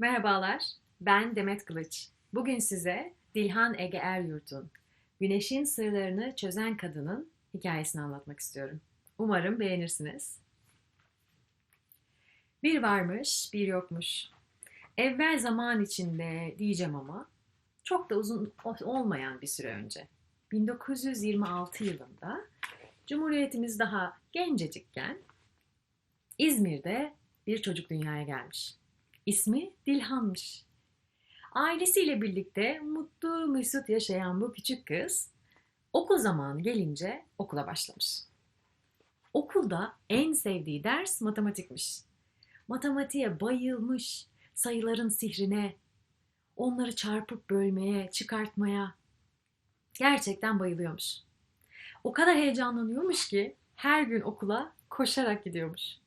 Merhabalar, ben Demet Kılıç. Bugün size Dilhan Ege Eryurt'un Güneşin Sırlarını Çözen Kadının hikayesini anlatmak istiyorum. Umarım beğenirsiniz. Bir varmış, bir yokmuş. Evvel zaman içinde diyeceğim ama çok da uzun olmayan bir süre önce. 1926 yılında Cumhuriyetimiz daha gencecikken İzmir'de bir çocuk dünyaya gelmiş. İsmi Dilhan'mış. Ailesiyle birlikte mutlu mesut yaşayan bu küçük kız okul zamanı gelince okula başlamış. Okulda en sevdiği ders matematikmiş. Matematiğe bayılmış, sayıların sihrine, onları çarpıp bölmeye, çıkartmaya gerçekten bayılıyormuş. O kadar heyecanlanıyormuş ki her gün okula koşarak gidiyormuş.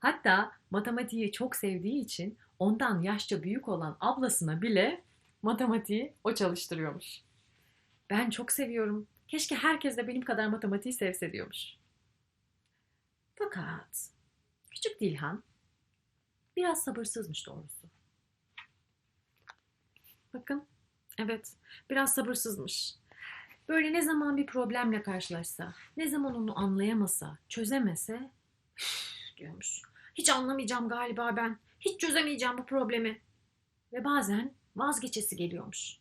Hatta matematiği çok sevdiği için ondan yaşça büyük olan ablasına bile matematiği o çalıştırıyormuş. Ben çok seviyorum. Keşke herkes de benim kadar matematiği sevse diyormuş. Fakat küçük Dilhan biraz sabırsızmış doğrusu. Bakın, evet, biraz sabırsızmış. Böyle ne zaman bir problemle karşılaşsa, ne zaman onu anlayamasa, çözemese diyormuş. Hiç anlamayacağım galiba ben. Hiç çözemeyeceğim bu problemi. Ve bazen vazgeçesi geliyormuş.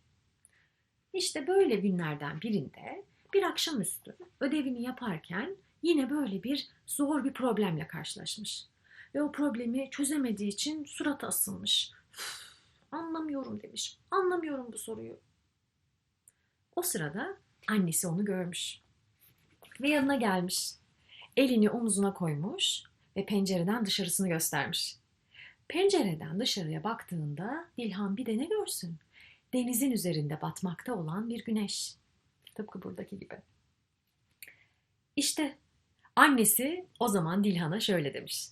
İşte böyle günlerden birinde bir akşamüstü ödevini yaparken yine böyle bir zor bir problemle karşılaşmış. Ve o problemi çözemediği için suratı asılmış. Anlamıyorum demiş. Anlamıyorum bu soruyu. O sırada annesi onu görmüş. Ve yanına gelmiş. Elini omzuna koymuş ve pencereden dışarısını göstermiş. Pencereden dışarıya baktığında Dilhan bir de ne görsün? Denizin üzerinde batmakta olan bir güneş. Tıpkı buradaki gibi. İşte annesi o zaman Dilhan'a şöyle demiş.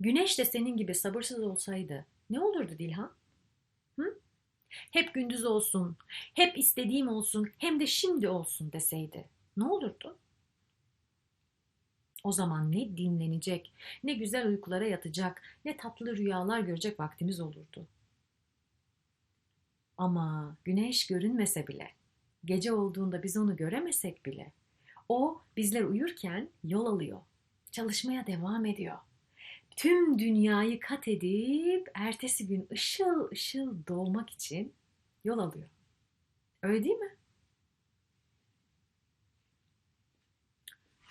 Güneş de senin gibi sabırsız olsaydı ne olurdu Dilhan? Hı? Hep gündüz olsun, hep istediğim olsun, hem de şimdi olsun deseydi ne olurdu? O zaman ne dinlenecek, ne güzel uykulara yatacak, ne tatlı rüyalar görecek vaktimiz olurdu. Ama güneş görünmese bile, gece olduğunda biz onu göremesek bile, o bizler uyurken yol alıyor, çalışmaya devam ediyor. Tüm dünyayı kat edip ertesi gün ışıl ışıl doğmak için yol alıyor. Öyle değil mi?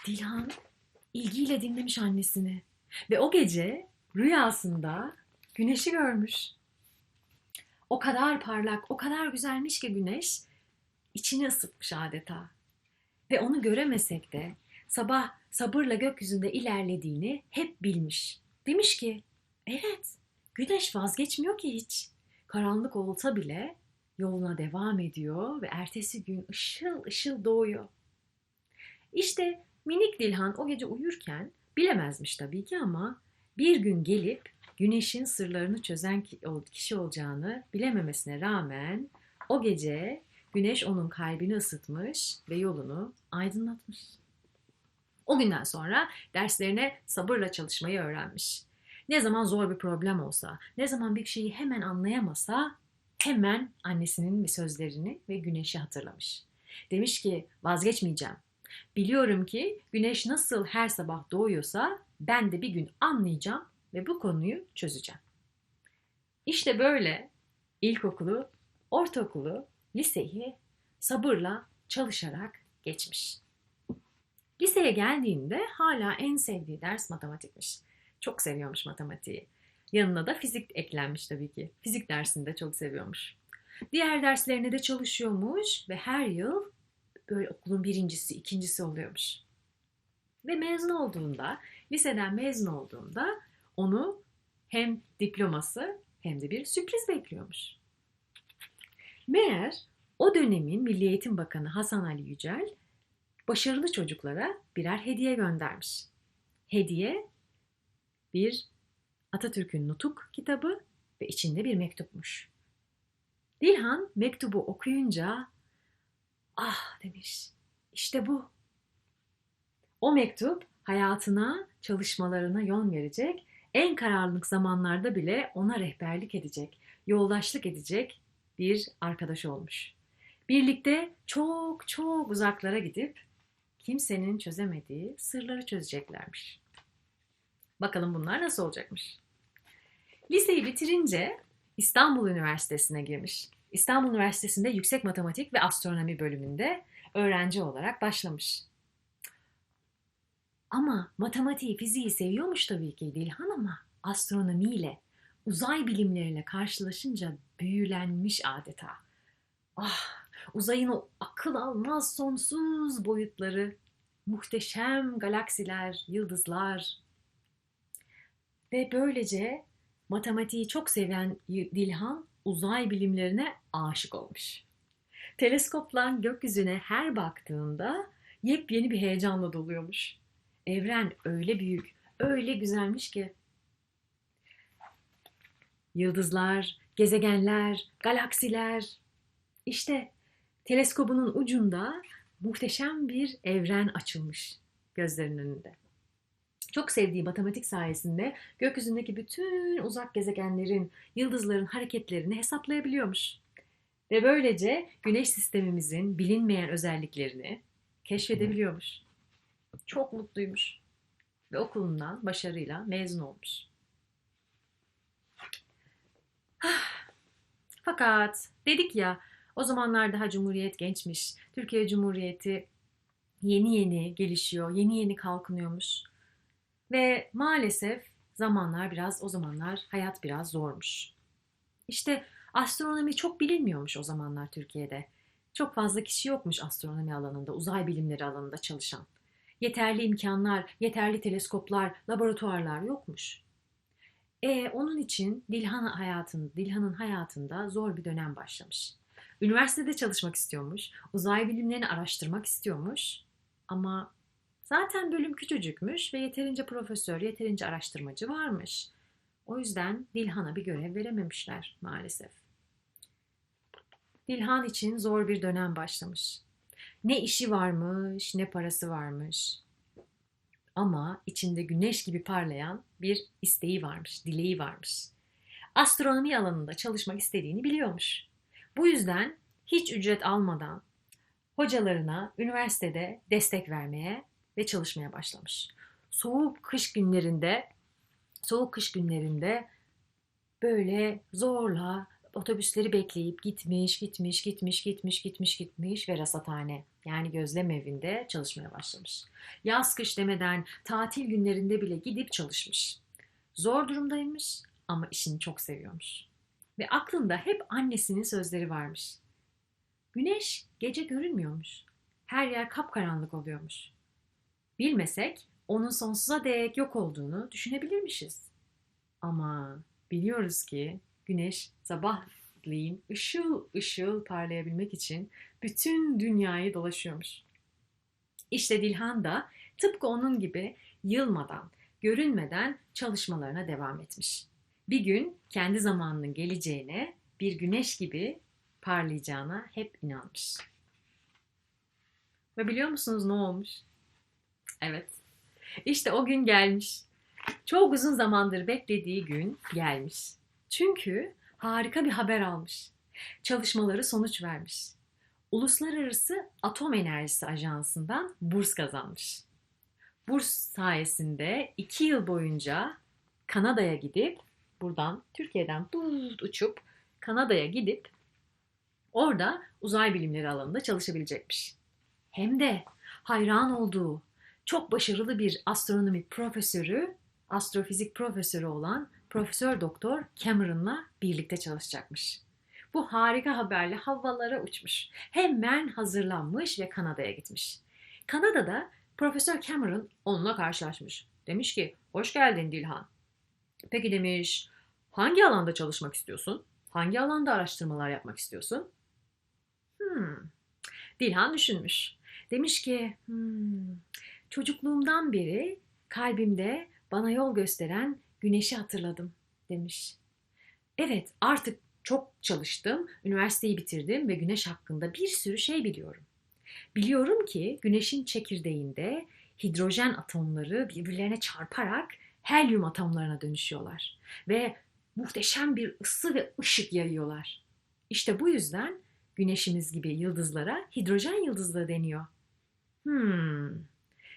Dilhan ilgiyle dinlemiş annesini ve o gece rüyasında güneşi görmüş. O kadar parlak, o kadar güzelmiş ki güneş içini ısıtmış adeta. Ve onu göremesek de sabah sabırla gökyüzünde ilerlediğini hep bilmiş. Demiş ki, evet güneş vazgeçmiyor ki hiç. Karanlık olsa bile yoluna devam ediyor ve ertesi gün ışıl ışıl doğuyor. İşte Minik Dilhan o gece uyurken bilemezmiş tabii ki ama bir gün gelip güneşin sırlarını çözen kişi olacağını bilememesine rağmen o gece güneş onun kalbini ısıtmış ve yolunu aydınlatmış. O günden sonra derslerine sabırla çalışmayı öğrenmiş. Ne zaman zor bir problem olsa, ne zaman bir şeyi hemen anlayamasa hemen annesinin sözlerini ve güneşi hatırlamış. Demiş ki vazgeçmeyeceğim. Biliyorum ki güneş nasıl her sabah doğuyorsa ben de bir gün anlayacağım ve bu konuyu çözeceğim. İşte böyle ilkokulu, ortaokulu, liseyi sabırla çalışarak geçmiş. Liseye geldiğinde hala en sevdiği ders matematikmiş. Çok seviyormuş matematiği. Yanına da fizik eklenmiş tabii ki. Fizik dersini de çok seviyormuş. Diğer derslerine de çalışıyormuş ve her yıl böyle okulun birincisi, ikincisi oluyormuş. Ve mezun olduğunda, liseden mezun olduğunda onu hem diploması hem de bir sürpriz bekliyormuş. Meğer o dönemin Milli Eğitim Bakanı Hasan Ali Yücel başarılı çocuklara birer hediye göndermiş. Hediye bir Atatürk'ün Nutuk kitabı ve içinde bir mektupmuş. Dilhan mektubu okuyunca Ah demiş. İşte bu. O mektup hayatına, çalışmalarına yön verecek en karanlık zamanlarda bile ona rehberlik edecek, yoldaşlık edecek bir arkadaş olmuş. Birlikte çok çok uzaklara gidip kimsenin çözemediği sırları çözeceklermiş. Bakalım bunlar nasıl olacakmış? Liseyi bitirince İstanbul Üniversitesi'ne girmiş. İstanbul Üniversitesi'nde Yüksek Matematik ve Astronomi bölümünde öğrenci olarak başlamış. Ama matematiği, fiziği seviyormuş tabii ki Dilhan ama astronomiyle, uzay bilimleriyle karşılaşınca büyülenmiş adeta. Ah, uzayın o akıl almaz sonsuz boyutları, muhteşem galaksiler, yıldızlar ve böylece matematiği çok seven Dilhan uzay bilimlerine aşık olmuş. Teleskopla gökyüzüne her baktığında yepyeni bir heyecanla doluyormuş. Evren öyle büyük, öyle güzelmiş ki. Yıldızlar, gezegenler, galaksiler. İşte teleskobunun ucunda muhteşem bir evren açılmış gözlerinin önünde. Çok sevdiği matematik sayesinde gökyüzündeki bütün uzak gezegenlerin, yıldızların hareketlerini hesaplayabiliyormuş. Ve böylece güneş sistemimizin bilinmeyen özelliklerini keşfedebiliyormuş. Çok mutluymuş. Ve okulundan başarıyla mezun olmuş. Fakat dedik ya o zamanlar daha Cumhuriyet gençmiş. Türkiye Cumhuriyeti yeni yeni gelişiyor, yeni yeni kalkınıyormuş. Ve maalesef zamanlar biraz o zamanlar hayat biraz zormuş. İşte astronomi çok bilinmiyormuş o zamanlar Türkiye'de. Çok fazla kişi yokmuş astronomi alanında, uzay bilimleri alanında çalışan. Yeterli imkanlar, yeterli teleskoplar, laboratuvarlar yokmuş. E, onun için Dilhan hayatın, Dilhan'ın hayatında zor bir dönem başlamış. Üniversitede çalışmak istiyormuş, uzay bilimlerini araştırmak istiyormuş ama zaten bölüm küçücükmüş ve yeterince profesör, yeterince araştırmacı varmış. O yüzden Dilhan'a bir görev verememişler maalesef. Dilhan için zor bir dönem başlamış. Ne işi varmış, ne parası varmış. Ama içinde güneş gibi parlayan bir isteği varmış, dileği varmış. Astronomi alanında çalışmak istediğini biliyormuş. Bu yüzden hiç ücret almadan hocalarına üniversitede destek vermeye ve çalışmaya başlamış. Soğuk kış günlerinde soğuk kış günlerinde böyle zorla otobüsleri bekleyip gitmiş, gitmiş, gitmiş, gitmiş, gitmiş, gitmiş ve rasathane yani gözlem evinde çalışmaya başlamış. Yaz kış demeden tatil günlerinde bile gidip çalışmış. Zor durumdaymış ama işini çok seviyormuş. Ve aklında hep annesinin sözleri varmış. Güneş gece görünmüyormuş. Her yer kapkaranlık oluyormuş. Bilmesek onun sonsuza dek yok olduğunu düşünebilirmişiz. Ama biliyoruz ki güneş sabahleyin ışıl ışıl parlayabilmek için bütün dünyayı dolaşıyormuş. İşte Dilhan da tıpkı onun gibi yılmadan, görünmeden çalışmalarına devam etmiş. Bir gün kendi zamanının geleceğine, bir güneş gibi parlayacağına hep inanmış. Ve biliyor musunuz ne olmuş? Evet. İşte o gün gelmiş. Çok uzun zamandır beklediği gün gelmiş. Çünkü harika bir haber almış. Çalışmaları sonuç vermiş. Uluslararası Atom Enerjisi Ajansı'ndan burs kazanmış. Burs sayesinde iki yıl boyunca Kanada'ya gidip buradan Türkiye'den tut uçup Kanada'ya gidip orada uzay bilimleri alanında çalışabilecekmiş. Hem de hayran olduğu çok başarılı bir astronomi profesörü, astrofizik profesörü olan Profesör Doktor Cameron'la birlikte çalışacakmış. Bu harika haberle havalara uçmuş. Hemen hazırlanmış ve Kanada'ya gitmiş. Kanada'da Profesör Cameron onunla karşılaşmış. Demiş ki, hoş geldin Dilhan. Peki demiş, hangi alanda çalışmak istiyorsun? Hangi alanda araştırmalar yapmak istiyorsun? Hmm. Dilhan düşünmüş. Demiş ki, hmm, çocukluğumdan beri kalbimde bana yol gösteren güneşi hatırladım demiş. Evet artık çok çalıştım, üniversiteyi bitirdim ve güneş hakkında bir sürü şey biliyorum. Biliyorum ki güneşin çekirdeğinde hidrojen atomları birbirlerine çarparak helyum atomlarına dönüşüyorlar ve muhteşem bir ısı ve ışık yayıyorlar. İşte bu yüzden güneşimiz gibi yıldızlara hidrojen yıldızları deniyor. Hmm.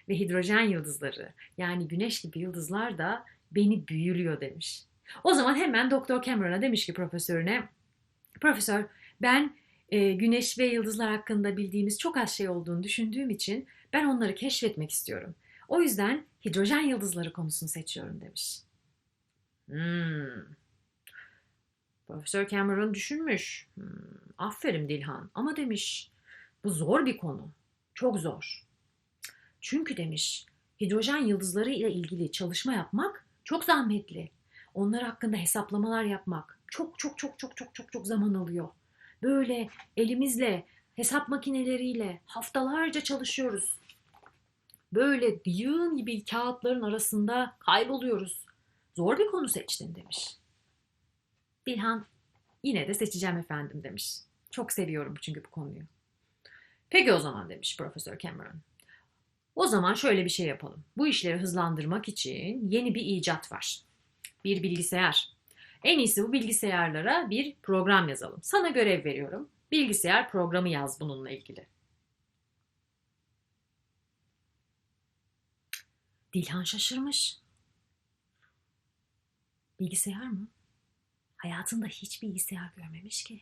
Ve hidrojen yıldızları yani güneş gibi yıldızlar da beni büyülüyor demiş. O zaman hemen Doktor Cameron'a demiş ki profesörüne, Profesör ben e, güneş ve yıldızlar hakkında bildiğimiz çok az şey olduğunu düşündüğüm için ben onları keşfetmek istiyorum. O yüzden hidrojen yıldızları konusunu seçiyorum demiş. Hmm. Profesör Cameron düşünmüş. Hmm, aferin Dilhan ama demiş bu zor bir konu. Çok zor. Çünkü demiş hidrojen yıldızları ile ilgili çalışma yapmak çok zahmetli. Onlar hakkında hesaplamalar yapmak çok çok çok çok çok çok çok zaman alıyor. Böyle elimizle hesap makineleriyle haftalarca çalışıyoruz. Böyle yığın gibi kağıtların arasında kayboluyoruz. Zor bir konu seçtin demiş. Dilhan yine de seçeceğim efendim demiş. Çok seviyorum çünkü bu konuyu. Peki o zaman demiş Profesör Cameron. O zaman şöyle bir şey yapalım. Bu işleri hızlandırmak için yeni bir icat var. Bir bilgisayar. En iyisi bu bilgisayarlara bir program yazalım. Sana görev veriyorum. Bilgisayar programı yaz bununla ilgili. Dilhan şaşırmış. Bilgisayar mı? Hayatında hiç bilgisayar görmemiş ki.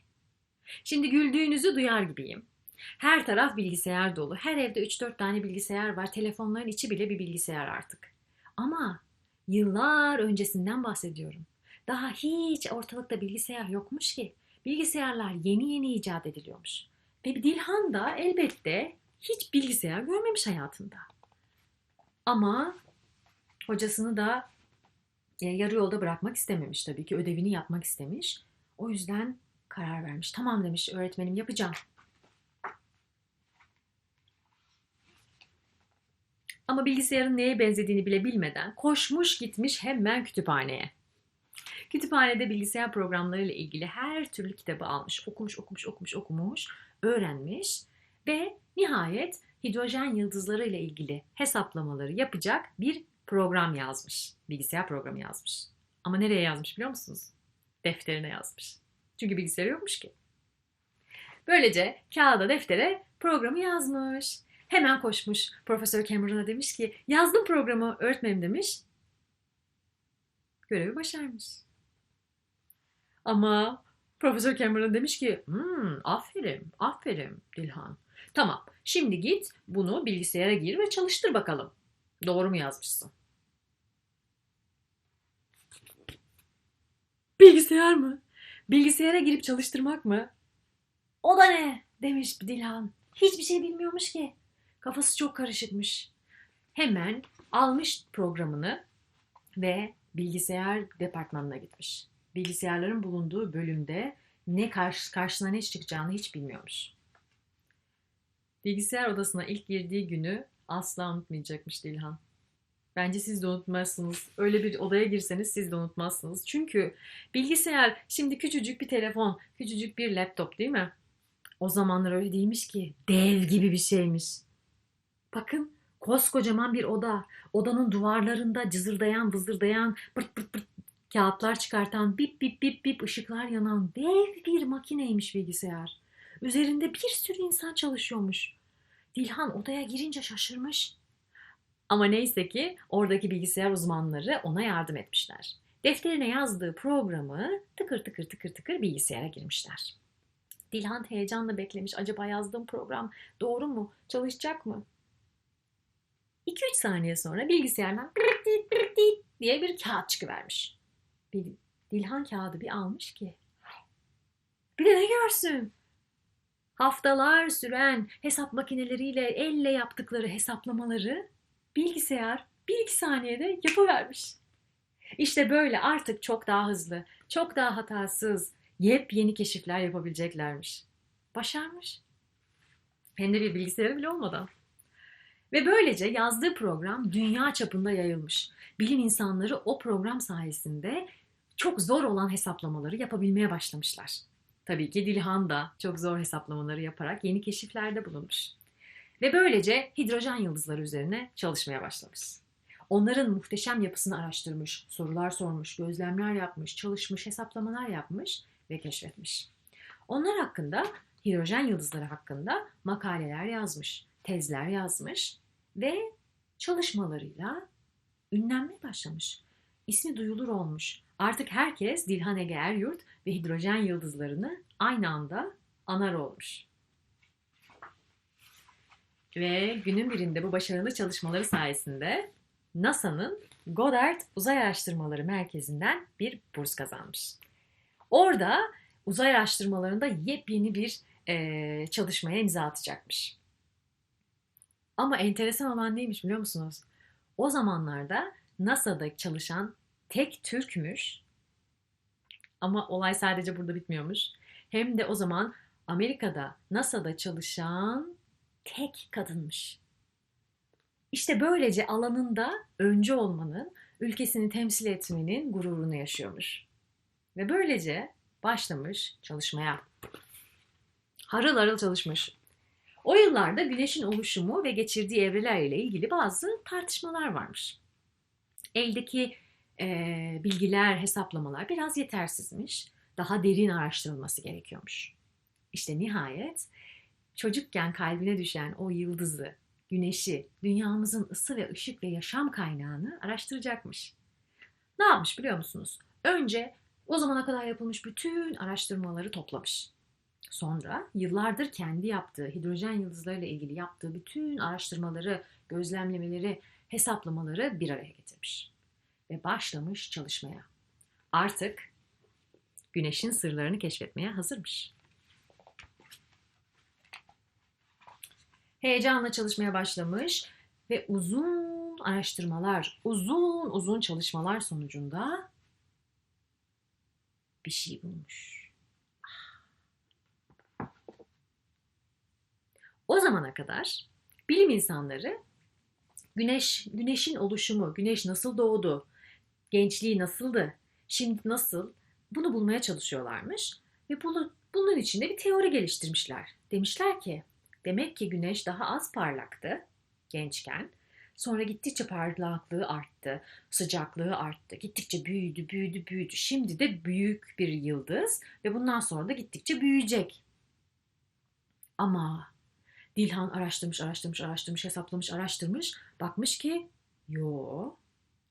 Şimdi güldüğünüzü duyar gibiyim. Her taraf bilgisayar dolu. Her evde 3-4 tane bilgisayar var. Telefonların içi bile bir bilgisayar artık. Ama yıllar öncesinden bahsediyorum. Daha hiç ortalıkta bilgisayar yokmuş ki. Bilgisayarlar yeni yeni icat ediliyormuş. Ve Dilhan da elbette hiç bilgisayar görmemiş hayatında. Ama hocasını da e, yarı yolda bırakmak istememiş tabii ki. Ödevini yapmak istemiş. O yüzden karar vermiş. Tamam demiş öğretmenim yapacağım. Ama bilgisayarın neye benzediğini bile bilmeden koşmuş gitmiş hemen kütüphaneye. Kütüphanede bilgisayar programları ile ilgili her türlü kitabı almış, okumuş, okumuş, okumuş, okumuş, öğrenmiş ve nihayet hidrojen yıldızları ile ilgili hesaplamaları yapacak bir program yazmış. Bilgisayar programı yazmış. Ama nereye yazmış biliyor musunuz? Defterine yazmış. Çünkü bilgisayar yokmuş ki. Böylece kağıda deftere programı yazmış. Hemen koşmuş Profesör Cameron'a demiş ki yazdım programı öğretmenim demiş. Görevi başarmış. Ama Profesör Cameron demiş ki hmm, aferin aferin Dilhan. Tamam şimdi git bunu bilgisayara gir ve çalıştır bakalım. Doğru mu yazmışsın? Bilgisayar mı? Bilgisayara girip çalıştırmak mı? O da ne? demiş Dilhan. Hiçbir şey bilmiyormuş ki. Kafası çok karışıkmış. Hemen almış programını ve bilgisayar departmanına gitmiş. Bilgisayarların bulunduğu bölümde ne karşı, karşısına ne çıkacağını hiç bilmiyormuş. Bilgisayar odasına ilk girdiği günü asla unutmayacakmış Dilhan. Bence siz de unutmazsınız. Öyle bir odaya girseniz siz de unutmazsınız. Çünkü bilgisayar şimdi küçücük bir telefon, küçücük bir laptop değil mi? O zamanlar öyle değilmiş ki. Dev gibi bir şeymiş. Bakın koskocaman bir oda. Odanın duvarlarında cızırdayan, vızırdayan, pırt pırt pırt kağıtlar çıkartan, bip bip bip bip ışıklar yanan dev bir makineymiş bilgisayar. Üzerinde bir sürü insan çalışıyormuş. Dilhan odaya girince şaşırmış. Ama neyse ki oradaki bilgisayar uzmanları ona yardım etmişler. Defterine yazdığı programı tıkır tıkır tıkır tıkır bilgisayara girmişler. Dilhan heyecanla beklemiş. Acaba yazdığım program doğru mu? Çalışacak mı? 2-3 saniye sonra bilgisayardan diye bir kağıt çıkıvermiş. Bir Dilhan kağıdı bir almış ki. Bir de ne görsün? Haftalar süren hesap makineleriyle elle yaptıkları hesaplamaları bilgisayar bir iki saniyede yapıvermiş. İşte böyle artık çok daha hızlı, çok daha hatasız, yepyeni keşifler yapabileceklermiş. Başarmış. Hem de bir bilgisayarı bile olmadan. Ve böylece yazdığı program dünya çapında yayılmış. Bilim insanları o program sayesinde çok zor olan hesaplamaları yapabilmeye başlamışlar. Tabii ki Dilhan da çok zor hesaplamaları yaparak yeni keşiflerde bulunmuş. Ve böylece hidrojen yıldızları üzerine çalışmaya başlamış. Onların muhteşem yapısını araştırmış, sorular sormuş, gözlemler yapmış, çalışmış, hesaplamalar yapmış ve keşfetmiş. Onlar hakkında, hidrojen yıldızları hakkında makaleler yazmış, tezler yazmış ve çalışmalarıyla ünlenmeye başlamış. İsmi duyulur olmuş. Artık herkes Dilhan Ege Eryurt ve hidrojen yıldızlarını aynı anda anar olmuş. Ve günün birinde bu başarılı çalışmaları sayesinde NASA'nın Goddard Uzay Araştırmaları Merkezi'nden bir burs kazanmış. Orada uzay araştırmalarında yepyeni bir e, çalışmaya imza atacakmış. Ama enteresan olan neymiş biliyor musunuz? O zamanlarda NASA'da çalışan tek Türkmüş. Ama olay sadece burada bitmiyormuş. Hem de o zaman Amerika'da NASA'da çalışan tek kadınmış. İşte böylece alanında öncü olmanın, ülkesini temsil etmenin gururunu yaşıyormuş. Ve böylece başlamış çalışmaya. Harıl harıl çalışmış. O yıllarda güneşin oluşumu ve geçirdiği evreler ile ilgili bazı tartışmalar varmış. Eldeki e, bilgiler, hesaplamalar biraz yetersizmiş. Daha derin araştırılması gerekiyormuş. İşte nihayet çocukken kalbine düşen o yıldızı, güneşi, dünyamızın ısı ve ışık ve yaşam kaynağını araştıracakmış. Ne yapmış biliyor musunuz? Önce o zamana kadar yapılmış bütün araştırmaları toplamış. Sonra yıllardır kendi yaptığı hidrojen yıldızlarıyla ilgili yaptığı bütün araştırmaları, gözlemlemeleri, hesaplamaları bir araya getirmiş. Ve başlamış çalışmaya. Artık güneşin sırlarını keşfetmeye hazırmış. Heyecanla çalışmaya başlamış ve uzun araştırmalar, uzun uzun çalışmalar sonucunda bir şey bulmuş. O zamana kadar bilim insanları güneş, güneşin oluşumu, güneş nasıl doğdu, gençliği nasıldı, şimdi nasıl bunu bulmaya çalışıyorlarmış. Ve bunu, bunun için de bir teori geliştirmişler. Demişler ki demek ki güneş daha az parlaktı gençken. Sonra gittikçe parlaklığı arttı, sıcaklığı arttı. Gittikçe büyüdü, büyüdü, büyüdü. Şimdi de büyük bir yıldız ve bundan sonra da gittikçe büyüyecek. Ama Dilhan araştırmış, araştırmış, araştırmış, hesaplamış, araştırmış. Bakmış ki yo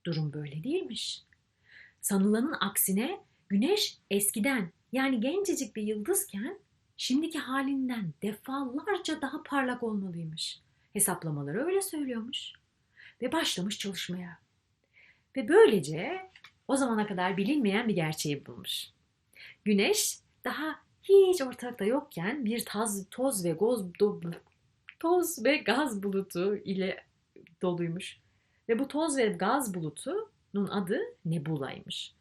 durum böyle değilmiş. Sanılanın aksine güneş eskiden yani gencecik bir yıldızken şimdiki halinden defalarca daha parlak olmalıymış. Hesaplamaları öyle söylüyormuş. Ve başlamış çalışmaya. Ve böylece o zamana kadar bilinmeyen bir gerçeği bulmuş. Güneş daha hiç ortalıkta yokken bir taz, toz ve goz, do, toz ve gaz bulutu ile doluymuş. Ve bu toz ve gaz bulutunun adı Nebula'ymış.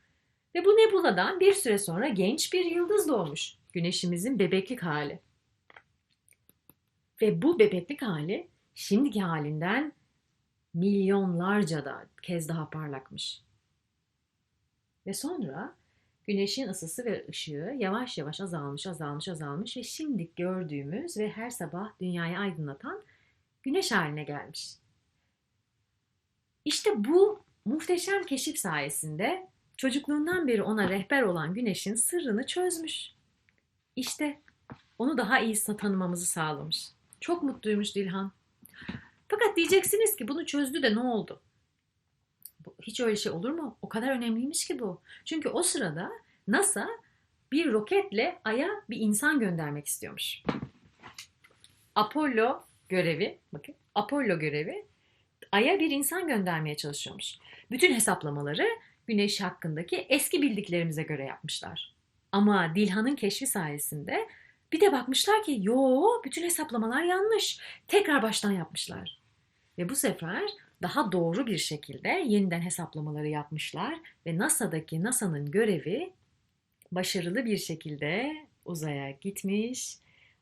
Ve bu nebuladan bir süre sonra genç bir yıldız doğmuş. Güneşimizin bebeklik hali. Ve bu bebeklik hali şimdiki halinden milyonlarca da kez daha parlakmış. Ve sonra güneşin ısısı ve ışığı yavaş yavaş azalmış, azalmış, azalmış ve şimdi gördüğümüz ve her sabah dünyayı aydınlatan güneş haline gelmiş. İşte bu muhteşem keşif sayesinde çocukluğundan beri ona rehber olan güneşin sırrını çözmüş. İşte onu daha iyi tanımamızı sağlamış. Çok mutluymuş Dilhan. Fakat diyeceksiniz ki bunu çözdü de ne oldu? Hiç öyle şey olur mu? O kadar önemliymiş ki bu. Çünkü o sırada NASA bir roketle Ay'a bir insan göndermek istiyormuş. Apollo görevi, bakın Apollo görevi Ay'a bir insan göndermeye çalışıyormuş. Bütün hesaplamaları Güneş hakkındaki eski bildiklerimize göre yapmışlar. Ama Dilhan'ın keşfi sayesinde bir de bakmışlar ki yo bütün hesaplamalar yanlış. Tekrar baştan yapmışlar. Ve bu sefer daha doğru bir şekilde yeniden hesaplamaları yapmışlar ve NASA'daki NASA'nın görevi başarılı bir şekilde uzaya gitmiş,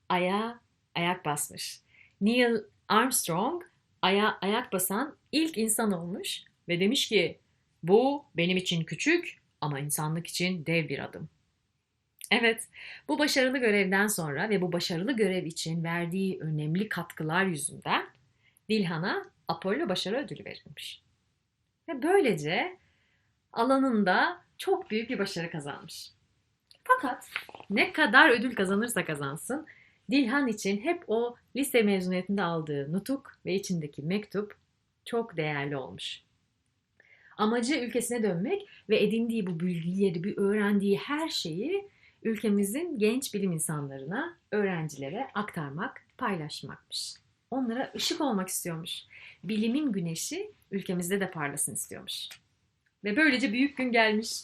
aya ayak basmış. Neil Armstrong aya ayak basan ilk insan olmuş ve demiş ki bu benim için küçük ama insanlık için dev bir adım. Evet, bu başarılı görevden sonra ve bu başarılı görev için verdiği önemli katkılar yüzünden Dilhan'a Apollo Başarı Ödülü verilmiş. Ve böylece alanında çok büyük bir başarı kazanmış. Fakat ne kadar ödül kazanırsa kazansın Dilhan için hep o lise mezuniyetinde aldığı nutuk ve içindeki mektup çok değerli olmuş. Amacı ülkesine dönmek ve edindiği bu bilgileri, bir öğrendiği her şeyi ülkemizin genç bilim insanlarına, öğrencilere aktarmak, paylaşmakmış. Onlara ışık olmak istiyormuş. Bilimin güneşi ülkemizde de parlasın istiyormuş. Ve böylece büyük gün gelmiş.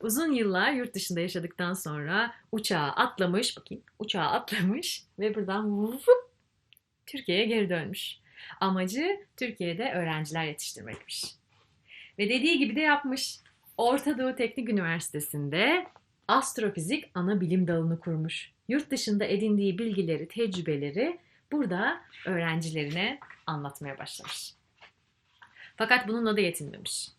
Uzun yıllar yurt dışında yaşadıktan sonra uçağa atlamış, bakayım uçağa atlamış ve buradan Türkiye'ye geri dönmüş. Amacı Türkiye'de öğrenciler yetiştirmekmiş. Ve dediği gibi de yapmış. Orta Doğu Teknik Üniversitesi'nde astrofizik ana bilim dalını kurmuş. Yurt dışında edindiği bilgileri, tecrübeleri burada öğrencilerine anlatmaya başlamış. Fakat bununla da yetinmemiş.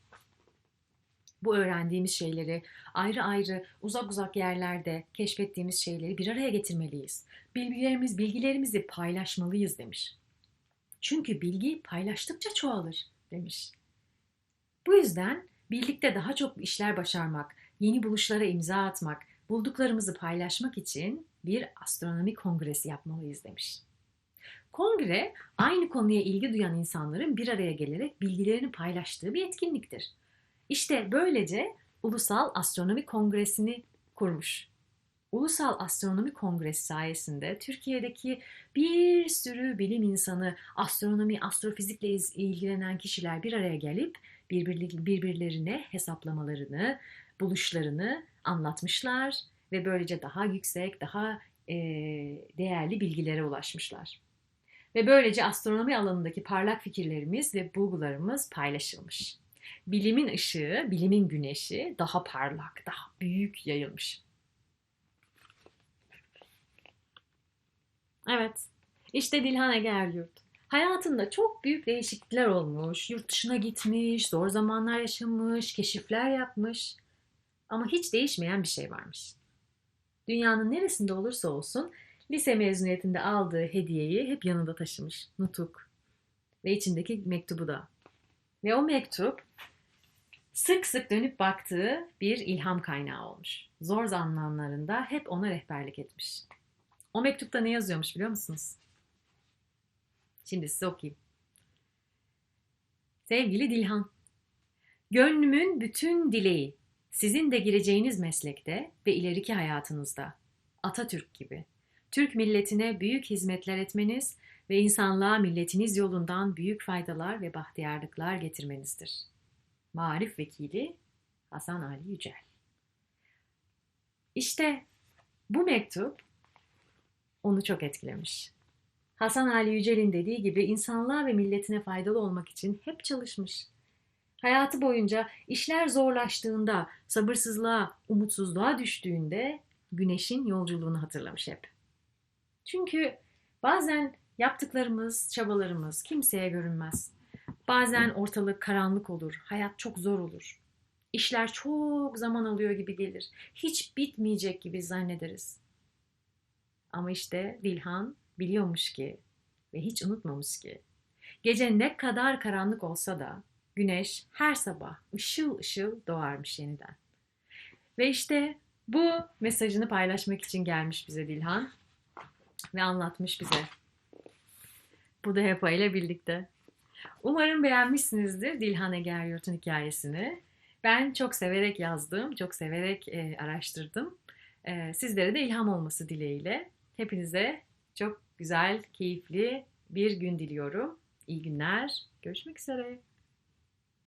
Bu öğrendiğimiz şeyleri ayrı ayrı uzak uzak yerlerde keşfettiğimiz şeyleri bir araya getirmeliyiz. Bilgilerimiz, bilgilerimizi paylaşmalıyız demiş. Çünkü bilgi paylaştıkça çoğalır demiş. Bu yüzden birlikte daha çok işler başarmak, yeni buluşlara imza atmak, bulduklarımızı paylaşmak için bir astronomi kongresi yapmalıyız demiş. Kongre aynı konuya ilgi duyan insanların bir araya gelerek bilgilerini paylaştığı bir etkinliktir. İşte böylece Ulusal Astronomi Kongresi'ni kurmuş. Ulusal Astronomi Kongresi sayesinde Türkiye'deki bir sürü bilim insanı, astronomi, astrofizikle ilgilenen kişiler bir araya gelip birbirlerine hesaplamalarını, buluşlarını anlatmışlar ve böylece daha yüksek, daha değerli bilgilere ulaşmışlar. Ve böylece astronomi alanındaki parlak fikirlerimiz ve bulgularımız paylaşılmış. Bilimin ışığı, bilimin güneşi daha parlak, daha büyük yayılmış. Evet, işte Dilhan Ege Eryurt. Hayatında çok büyük değişiklikler olmuş, yurt dışına gitmiş, zor zamanlar yaşamış, keşifler yapmış. Ama hiç değişmeyen bir şey varmış. Dünyanın neresinde olursa olsun lise mezuniyetinde aldığı hediyeyi hep yanında taşımış. Nutuk. Ve içindeki mektubu da. Ve o mektup sık sık dönüp baktığı bir ilham kaynağı olmuş. Zor zamanlarında hep ona rehberlik etmiş. O mektupta ne yazıyormuş biliyor musunuz? Şimdi size okuyayım. Sevgili Dilhan, gönlümün bütün dileği sizin de gireceğiniz meslekte ve ileriki hayatınızda Atatürk gibi Türk milletine büyük hizmetler etmeniz ve insanlığa milletiniz yolundan büyük faydalar ve bahtiyarlıklar getirmenizdir. Marif Vekili Hasan Ali Yücel İşte bu mektup onu çok etkilemiş. Hasan Ali Yücel'in dediği gibi insanlığa ve milletine faydalı olmak için hep çalışmış. Hayatı boyunca işler zorlaştığında, sabırsızlığa, umutsuzluğa düştüğünde güneşin yolculuğunu hatırlamış hep. Çünkü bazen yaptıklarımız, çabalarımız kimseye görünmez. Bazen ortalık karanlık olur, hayat çok zor olur. İşler çok zaman alıyor gibi gelir. Hiç bitmeyecek gibi zannederiz. Ama işte Dilhan biliyormuş ki ve hiç unutmamış ki gece ne kadar karanlık olsa da güneş her sabah ışıl ışıl doğarmış yeniden. Ve işte bu mesajını paylaşmak için gelmiş bize Dilhan ve anlatmış bize. Bu da Hepa ile birlikte. Umarım beğenmişsinizdir Dilhan Eger Yurt'un hikayesini. Ben çok severek yazdım, çok severek e, araştırdım. E, sizlere de ilham olması dileğiyle. Hepinize çok güzel, keyifli bir gün diliyorum. İyi günler. Görüşmek üzere.